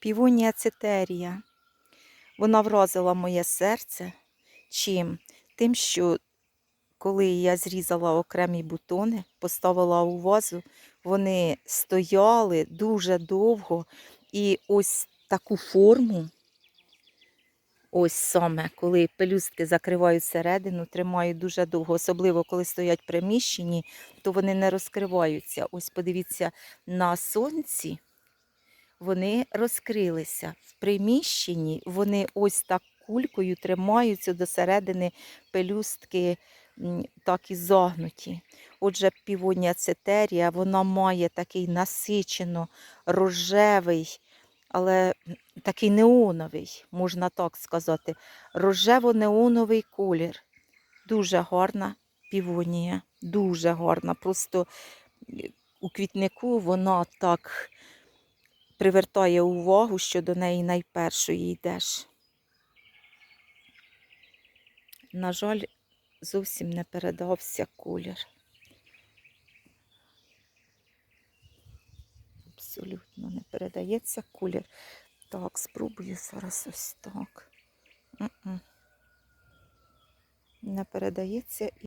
Півонія цитерія. Вона вразила моє серце. Чим? Тим, що коли я зрізала окремі бутони, поставила у вазу, вони стояли дуже довго. І ось таку форму, ось саме, коли пелюстки закривають середину, тримають дуже довго, особливо коли стоять в приміщенні, то вони не розкриваються. Ось подивіться на сонці вони розкрилися. В приміщенні вони ось так кулькою тримаються до середини пелюстки, так і загнуті. Отже, півонія цетерія, вона має такий насичено рожевий, але такий неоновий, можна так сказати, рожево-неоновий колір. Дуже гарна півонія, дуже гарна. Просто у квітнику вона так привертає увагу, що до неї найпершої йдеш. На жаль, зовсім не передався колір. Абсолютно не передається колір. Так, спробую зараз ось так. Не передається